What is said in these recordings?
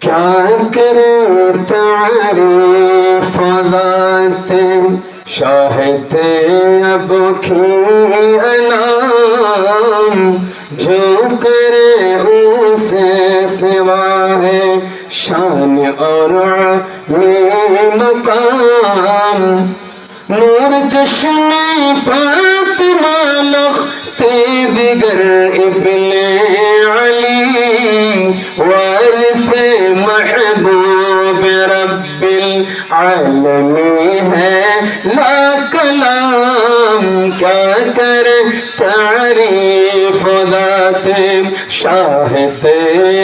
کیا کرے تعریف ذات شاہد اب کی علام جو کرے اسے سوا ہے شان اور علی مقام نور جشن فاطمہ لختی دیگر ابن علی وارث محبوب رب العالمی ہے۔ لا کلام کیا کر تعریف ذات شاہد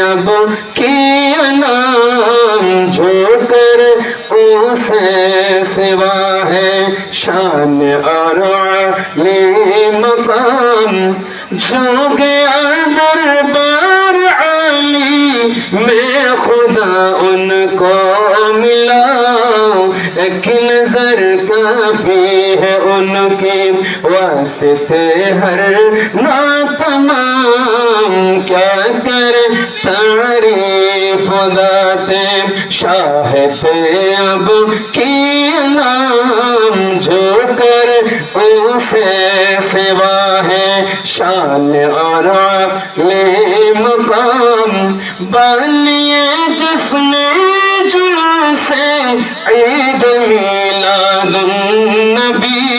اب کی نام جو کر اسے سوا ہے۔ شان اور علی مقام جو گیا ایک نظر کافی ہے ان کی واسطے ہر ناتمام کیا کر تعریف ذات شاہد اب کی نام جو کر اسے سوا ہے شان اور علی مقام بنیے جس نے جل سے عید میلاد النبی۔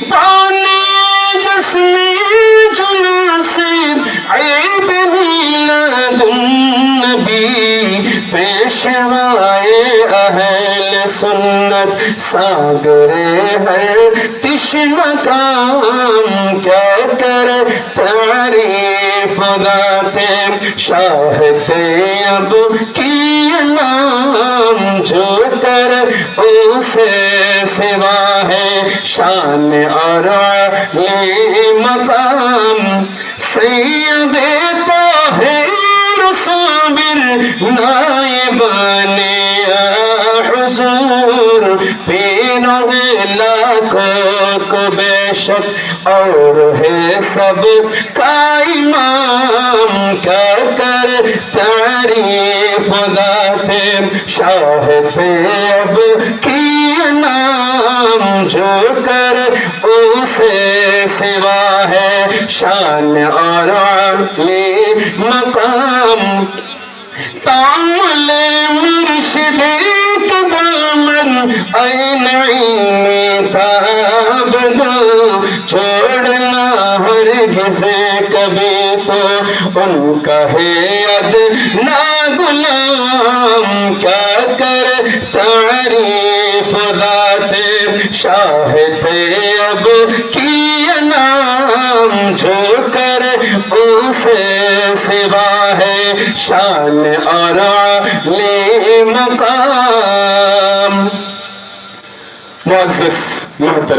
بنیے جس نے جل سے عید میلاد النبی۔ پیشوائے اہل سنت ساگرے ہر تشن کام کیا کر تعریف ذات شاہد اب کر اسے سوا ہے شان اور علی مقام سید طاہر صابر نائبان یا حضور تینوں لاکھوں کو بے شک اور ہے سب کا امام کیا کر تعریف ذات شاہد اب کی نام جو کر اسے سوا ہے شان اور علی مقام تامل مرشد دامن این عینی تاب دو چھوڑنا کبھی تو ان کا ہے۔ ادنا غلام کیا کر تعریف ذات شاہد اب کی نام جو کر اسے سوا ہے شان اور علی مقام۔ Was this process.